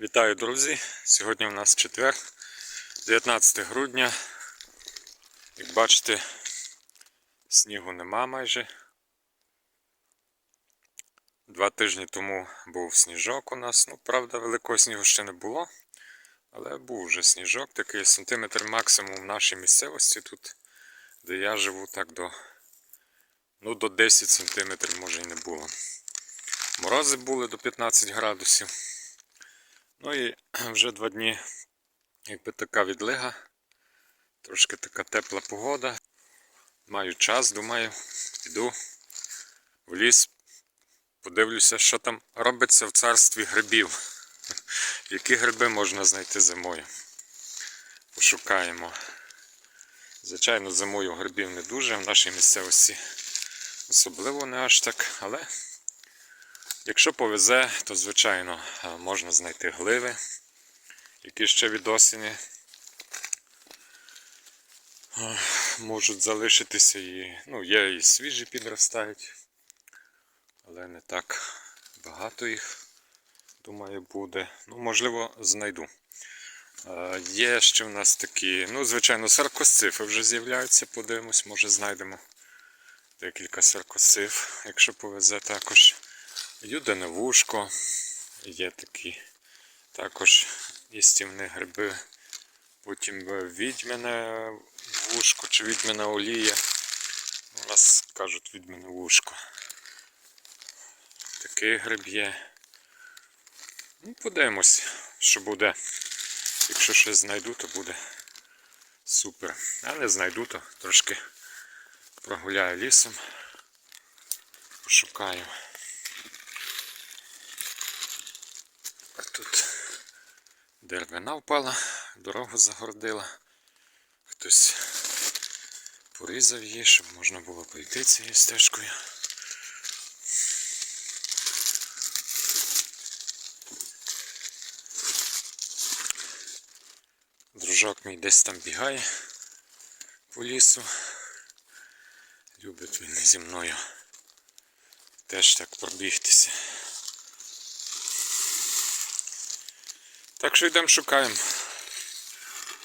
Вітаю, друзі! Сьогодні у нас четвер, 19 грудня. Як бачите, снігу нема майже. Два тижні тому був сніжок у нас. Ну, правда, великого снігу ще не було. Але був вже сніжок, такий сантиметр максимум в нашій місцевості тут, де я живу, так до, ну, до 10 сантиметрів може і не було. Морози були до 15 градусів. Ну і вже два дні, якби така відлига, трошки така тепла погода. Маю час, думаю, піду в ліс, подивлюся, що там робиться в царстві грибів. Які гриби можна знайти зимою. Пошукаємо. Звичайно, зимою грибів не дуже, в нашій місцевості особливо не аж так, але Якщо повезе, то звичайно можна знайти гливи, які ще від осені можуть залишитися і ну, є і свіжі підростають, але не так багато їх, думаю, буде. Ну, можливо, знайду. Є ще в нас такі, ну, звичайно, саркосцифи вже з'являються, подивимось, може знайдемо декілька саркосциф, якщо повезе також. Юдине вушко, є такі також їстівні гриби. Потім відьмине вушко чи відьмина олія. У нас кажуть відьмине вушко. Такий гриб є. Ну, подивимось, що буде. Якщо щось знайду, то буде супер. А не знайду, то трошки прогуляю лісом, пошукаю. Тут деревина впала, дорогу загородила. Хтось порізав її, щоб можна було пройти цією стежкою. Дружок мій десь там бігає по лісу. Любить він зі мною теж так пробігтися. Так що йдемо шукаємо.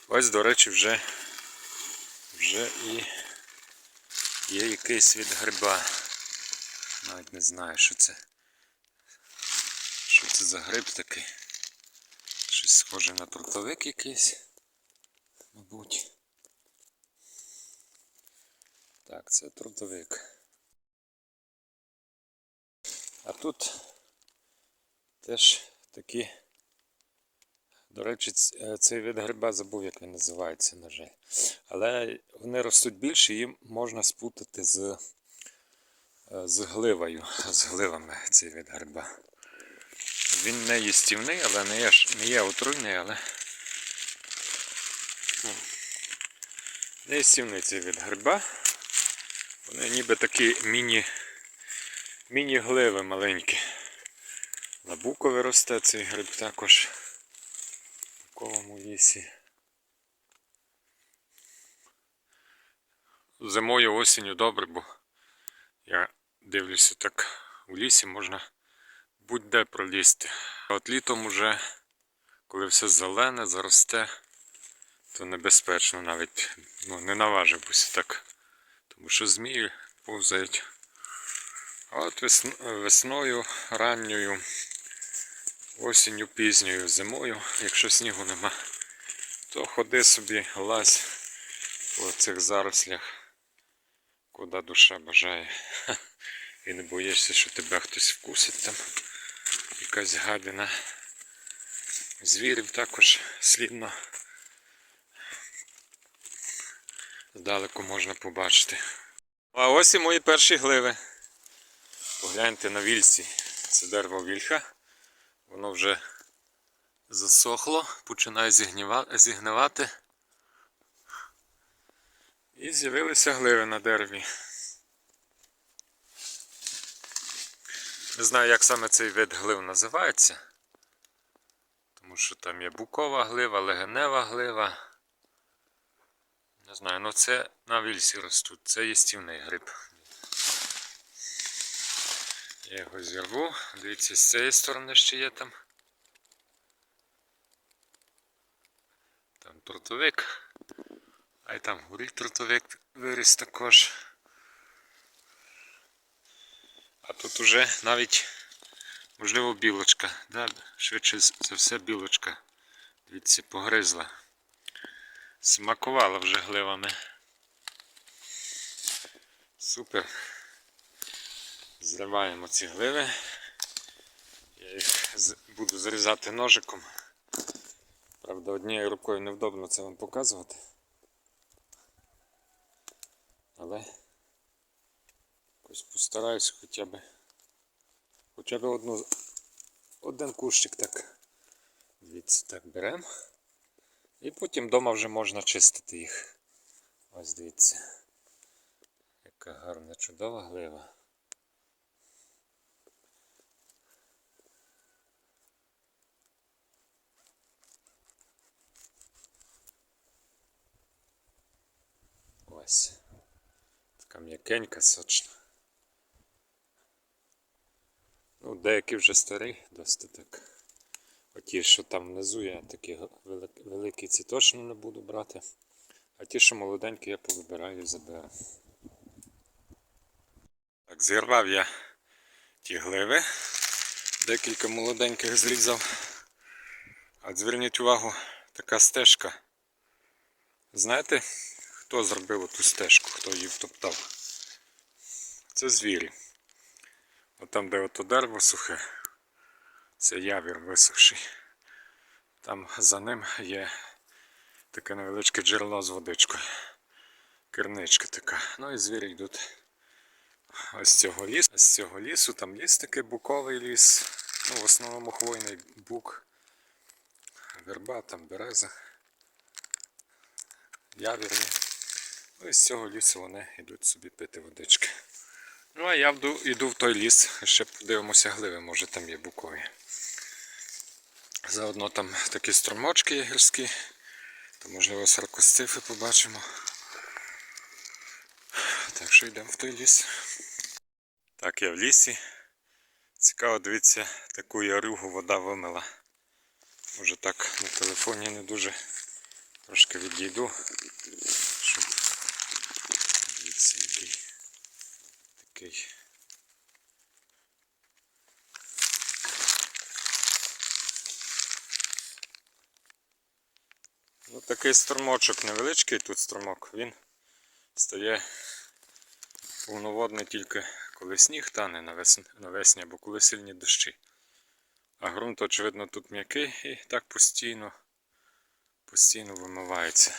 Ось, до речі, вже вже і є якийсь від гриба. Навіть не знаю, що це. Що це за гриб такий. Щось схоже на трутовик якийсь. Мабуть. Так, це трутовик. А тут теж такі до речі, е, цей вид гриба забув, як він називається, на жаль. Але вони ростуть більше, їм можна спутати з е, з гливою, з гливами цей вид гриба. Він не їстівний, але не є не є отруйний, але ну, не їстівний цей вид гриба. Вони ніби такі міні міні-гливи маленькі. На росте цей гриб також буковому лісі. Зимою осінню добре, бо я дивлюся так у лісі можна будь-де пролізти. А от літом уже, коли все зелене, заросте, то небезпечно навіть ну, не наважився так. Тому що змії повзають. А от весною ранньою осінню пізньою зимою, якщо снігу нема, то ходи собі, лазь по цих зарослях, куди душа бажає. І не боїшся, що тебе хтось вкусить там, якась гадина. Звірів також слідно здалеку можна побачити. А ось і мої перші гливи. Погляньте на вільці. Це дерево вільха. Воно вже засохло, починає зігнивати. І з'явилися гливи на дереві. Не знаю, як саме цей вид глив називається. Тому що там є букова глива, легенева глива. Не знаю, ну це на вільсі ростуть, це їстівний гриб. Я його зірву. Дивіться, з цієї сторони ще є там Там трутовик. А й там горі трутовик виріс також. А тут уже навіть, можливо, білочка. Да? Швидше за все білочка. Дивіться, погризла. Смакувала вже гливами. Супер. Зриваємо ці гливи. Я їх буду зарізати ножиком. Правда, однією рукою невдобно це вам показувати. Але якось постараюсь хоча б хоча б одну один кущик так. Дивіться, так беремо. І потім вдома вже можна чистити їх. Ось дивіться. Яка гарна чудова глива. Ось. Така м'якенька, сочна. Ну, деякі вже старі, досить так. Оті, що там внизу, я такі великі ці точно не буду брати. А ті, що молоденькі, я повибираю і заберу. Так, зірвав я ті гливи. Декілька молоденьких зрізав. А зверніть увагу, така стежка. Знаєте, хто зробив ту стежку, хто її втоптав? Це звірі. От там, де ото дерево сухе, це явір висохший. Там за ним є таке невеличке джерело з водичкою. Керничка така. Ну і звірі йдуть ось цього лісу. З цього лісу, там ліс такий буковий ліс. Ну, в основному хвойний бук. Верба, там береза. Явір є. Ну і з цього лісу вони йдуть собі пити водички. Ну а я вду, йду в той ліс, ще подивимося гливи, може там є букові. Заодно там такі струмочки є гірські, то можливо саркостифи побачимо. Так що йдемо в той ліс. Так, я в лісі. Цікаво, дивіться, таку ярюгу вода вимила. Може так на телефоні не дуже трошки відійду, дивіться, який такий. Ну, такий струмочок невеличкий тут струмок, він стає повноводний тільки коли сніг тане навесні, навесні або коли сильні дощі. А ґрунт, очевидно, тут м'який і так постійно, постійно вимивається.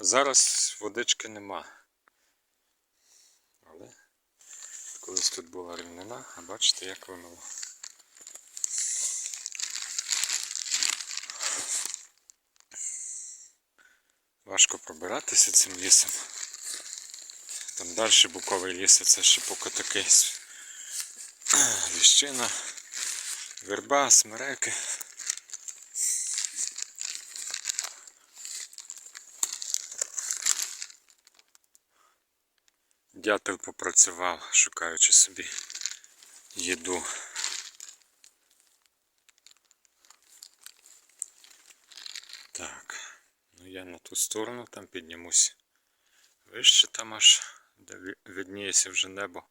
Зараз водички нема. Але колись тут була рівнина, а бачите, як вимило. Важко пробиратися цим лісом. Там далі буковий ліс, це ще поки такий ліщина, верба, смереки. Дятел попрацював, шукаючи собі їду. Так, ну я на ту сторону там піднімусь. Вище там аж, де ві- видніється вже небо,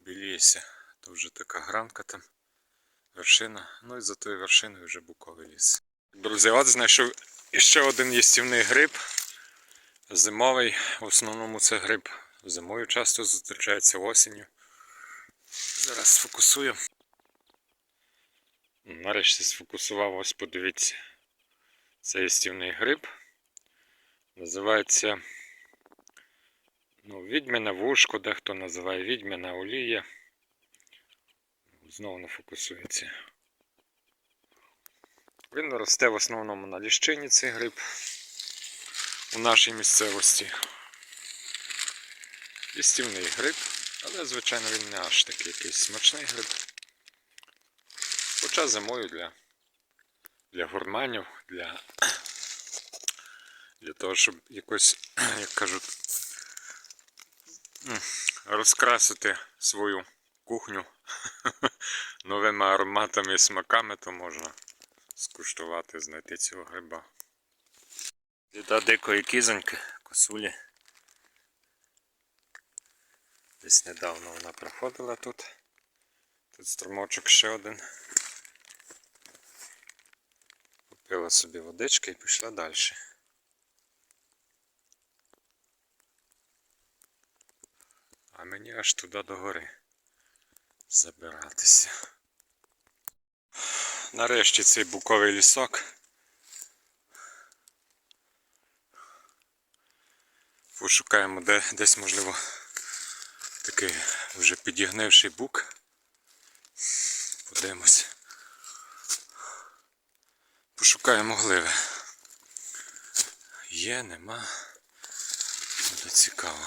біліється, то вже така гранка там, вершина. Ну і за тою вершиною вже буковий ліс. Друзі, от знайшов іще один їстівний гриб. Зимовий, в основному це гриб зимою часто зустрічається осінню. Зараз сфокусую. Нарешті сфокусував, ось подивіться. Це їстівний гриб. Називається ну, відьмине вушко, дехто називає відьмина олія. Знову не фокусується. Він росте в основному на ліщині цей гриб у нашій місцевості. Їстівний гриб, але, звичайно, він не аж такий якийсь смачний гриб. Хоча зимою для, для гурманів, для, для того, щоб якось, як кажуть, розкрасити свою кухню новими ароматами і смаками, то можна скуштувати, знайти цього гриба. Сліда дикої кізоньки, косулі. Десь недавно вона проходила тут. Тут струмочок ще один. Купила собі водички і пішла далі. А мені аж туди до гори забиратися. Нарешті цей буковий лісок. Пошукаємо де, десь, можливо, такий вже підігнивший бук. Подивимось. Пошукаємо гливи. Є, нема. Буде цікаво.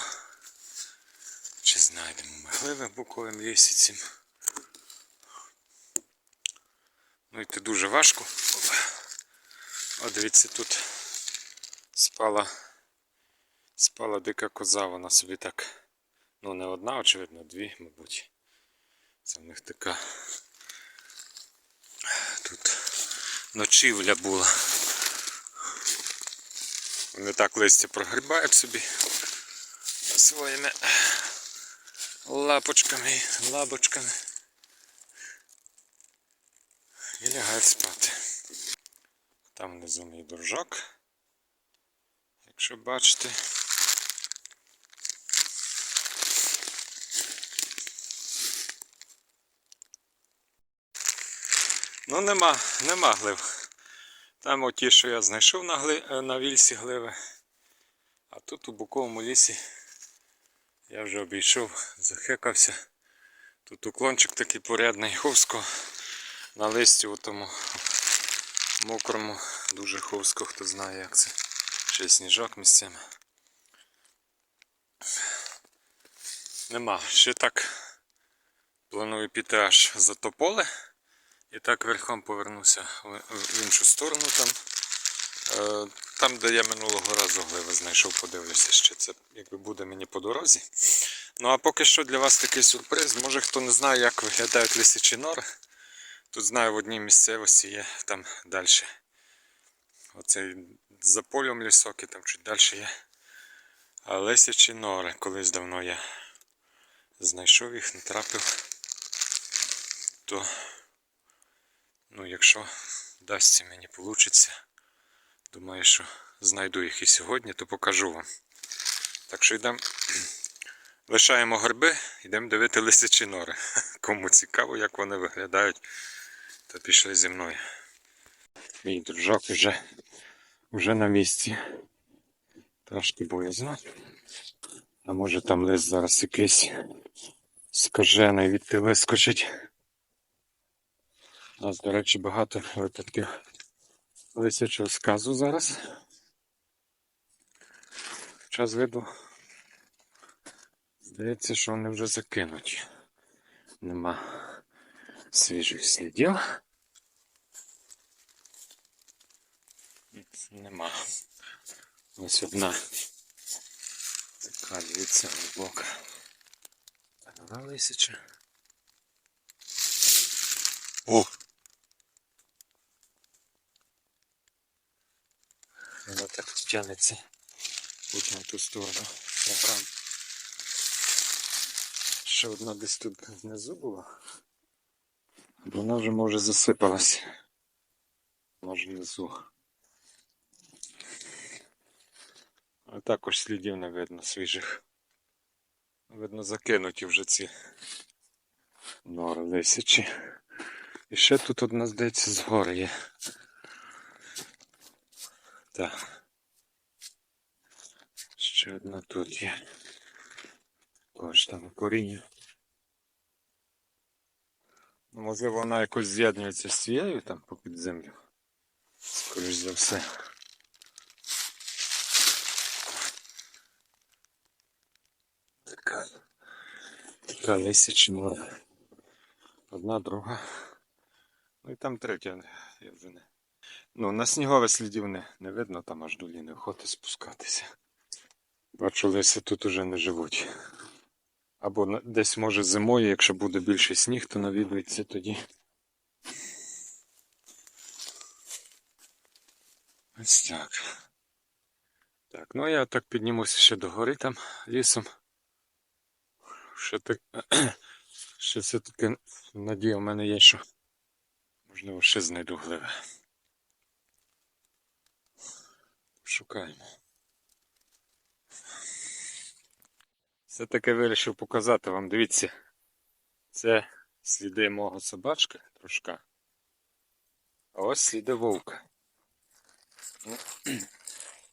Чи знайдемо ми гливи в буковим лісіцем. Ну йти дуже важко. О, дивіться, тут спала, спала дика коза, вона собі так. Ну не одна, очевидно, дві, мабуть. Це в них така тут ночівля була. Вони так листя прогрібають собі своїми лапочками, і лабочками. І лягають спати. Там внизу мій дружок. Якщо бачите. Ну нема, нема глив. Там оті, що я знайшов на, гли... е, на вільсі гливи. А тут у буковому лісі я вже обійшов, захекався. Тут уклончик такий порядний ховсько на листі у тому мокрому, дуже ховсько, хто знає як це. Ще сніжок місцями. Нема. Ще так планую піти аж за то поле. І так верхом повернуся в іншу сторону там. Е, Там, де я минулого разу гливи знайшов, подивлюся, що це якби буде мені по дорозі. Ну а поки що для вас такий сюрприз. Може хто не знає, як виглядають лисичі нори. Тут знаю в одній місцевості є там далі. Оцей за полем лісок і там чуть далі є. А лисячі нори. Колись давно я знайшов їх, натрапив. То Ну, якщо вдасться мені вийде, думаю, що знайду їх і сьогодні, то покажу вам. Так що йдемо, лишаємо горби, йдемо дивити лисичі нори. Кому цікаво, як вони виглядають, то пішли зі мною. Мій дружок вже, вже на місці. Трошки боязно. А може там лис зараз якийсь скажений відти вискочить. У нас, до речі, багато випадків лисячого сказу зараз. Час виду. Здається, що вони вже закинуті. Нема свіжих слідів. Нема. Ось одна така дивіться глибока. Вона лисяча. О! Вона так тянеться от на ту сторону. Направо. Ще одна десь тут внизу була. Вона вже може засипалась. Може внизу. А також слідів не видно свіжих. Видно закинуті вже ці нори лисячі. І ще тут одна, здається, згори є. Так. Ще одна тут є. Ось там коріння. Ну, Можливо, вона якось з'єднується з цією там попід землю. Скоріш за все. Така. Така лисяча мора. Одна, друга. Ну і там третя, я вже не. Ну, на снігове слідів не, не видно, там аж до ліни охоти спускатися. Бачу, лиси тут уже не живуть. Або десь може зимою, якщо буде більше сніг, то навідується тоді. Ось так. Так, ну я так піднімуся ще до гори там лісом. Ще так. Ще все-таки надія в мене є, що можливо ще знайду гливи. Шукаємо. Все-таки вирішив показати вам, дивіться, це сліди мого собачки трошка. А ось сліди вовка. Ну,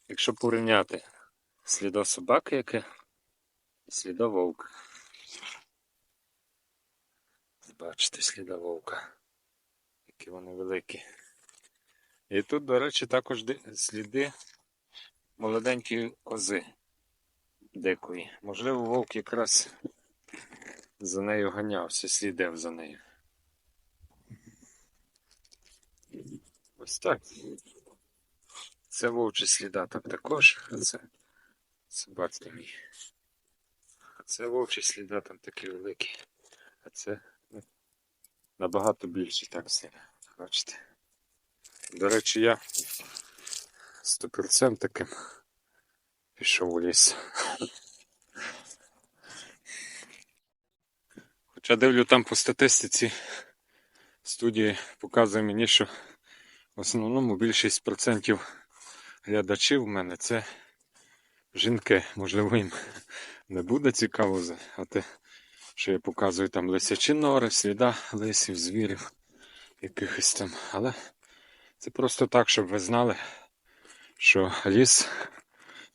Якщо порівняти слідо собаки, яке і слідо вовка. Бачите, сліда вовка. Які вони великі. І тут, до речі, також сліди молоденької кози дикої. Можливо, вовк якраз за нею ганявся, слідив за нею. Ось так. Це вовчі сліда там також, а це собацький мій. А це вовчі сліда там такі великі. А це ну, набагато більші так сліди. Бачите. До речі, я з топірцем таким пішов у ліс. Хоча дивлю там по статистиці студії показує мені, що в основному більшість процентів глядачів в мене це жінки. Можливо, їм не буде цікаво а те, що я показую там лисячі нори, сліда лисів, звірів, якихось там. Але це просто так, щоб ви знали, що ліс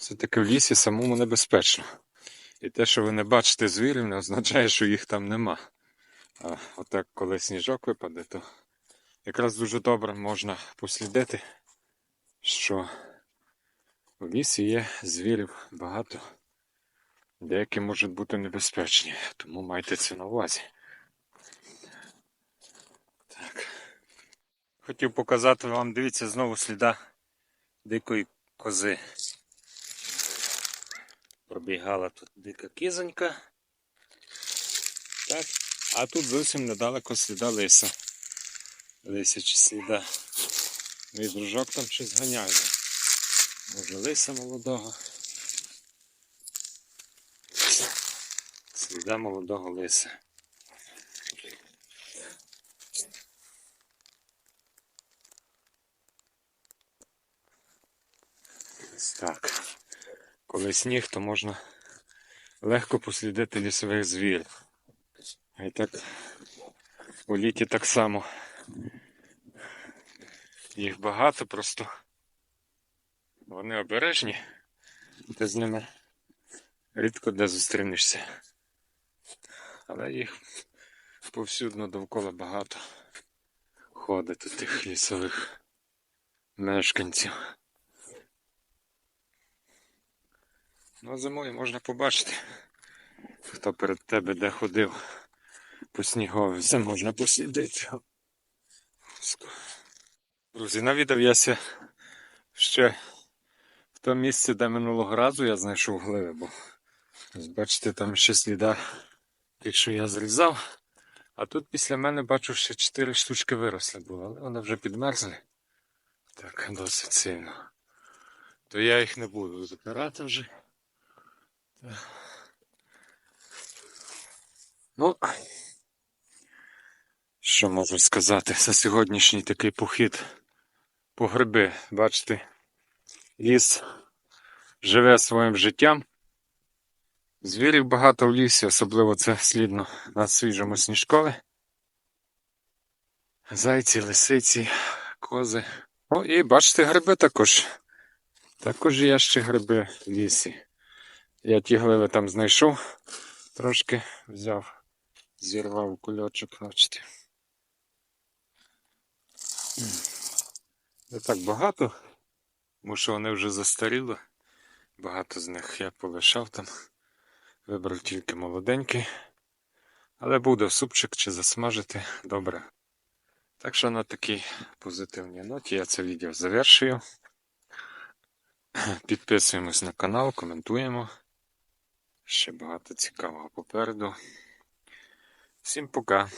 все-таки в лісі самому небезпечно. І те, що ви не бачите звірів, не означає, що їх там нема. А отак, коли сніжок випаде, то якраз дуже добре можна послідити, що в лісі є звірів багато. Деякі можуть бути небезпечні, тому майте це на увазі. Так. Хотів показати вам, дивіться, знову сліда дикої кози. Пробігала тут дика кизонька. Так. А тут зовсім недалеко сліда лиса. Лисячі сліда. Мій дружок там щось ганяє. Може лиса молодого. Сліда молодого лиса. Ось так. Коли сніг, то можна легко послідити лісових звірів. А і так у літі так само. Їх багато, просто вони обережні, ти з ними рідко де зустрінешся. Але їх повсюдно довкола багато ходить тут тих лісових мешканців. Ну, зимою можна побачити, хто перед тебе де ходив по снігові, все можна послідити. Друзі, навідав'яся ще в тому місці, де минулого разу я знайшов гливи, бо бачите, там ще сліда що я зрізав. А тут після мене бачу, ще 4 штучки виросли було, але вони вже підмерзли. Так, досить сильно. То я їх не буду запирати вже. Ну, що можу сказати за сьогоднішній такий похід по гриби. Бачите, ліс живе своїм життям. Звірів багато в лісі, особливо це слідно на свіжому сніжкові. Зайці, лисиці, кози. О, і бачите, гриби також. Також є ще гриби в лісі. Я ті гливи там знайшов, трошки взяв, зірвав кульочок, бачите. Не так багато, тому що вони вже застаріли. Багато з них я полишав там. Вибрав тільки молоденький. Але буде супчик чи засмажити добре. Так що на такій позитивній ноті я це відео завершую. Підписуємось на канал, коментуємо. Ще багато цікавого попереду. Всім пока!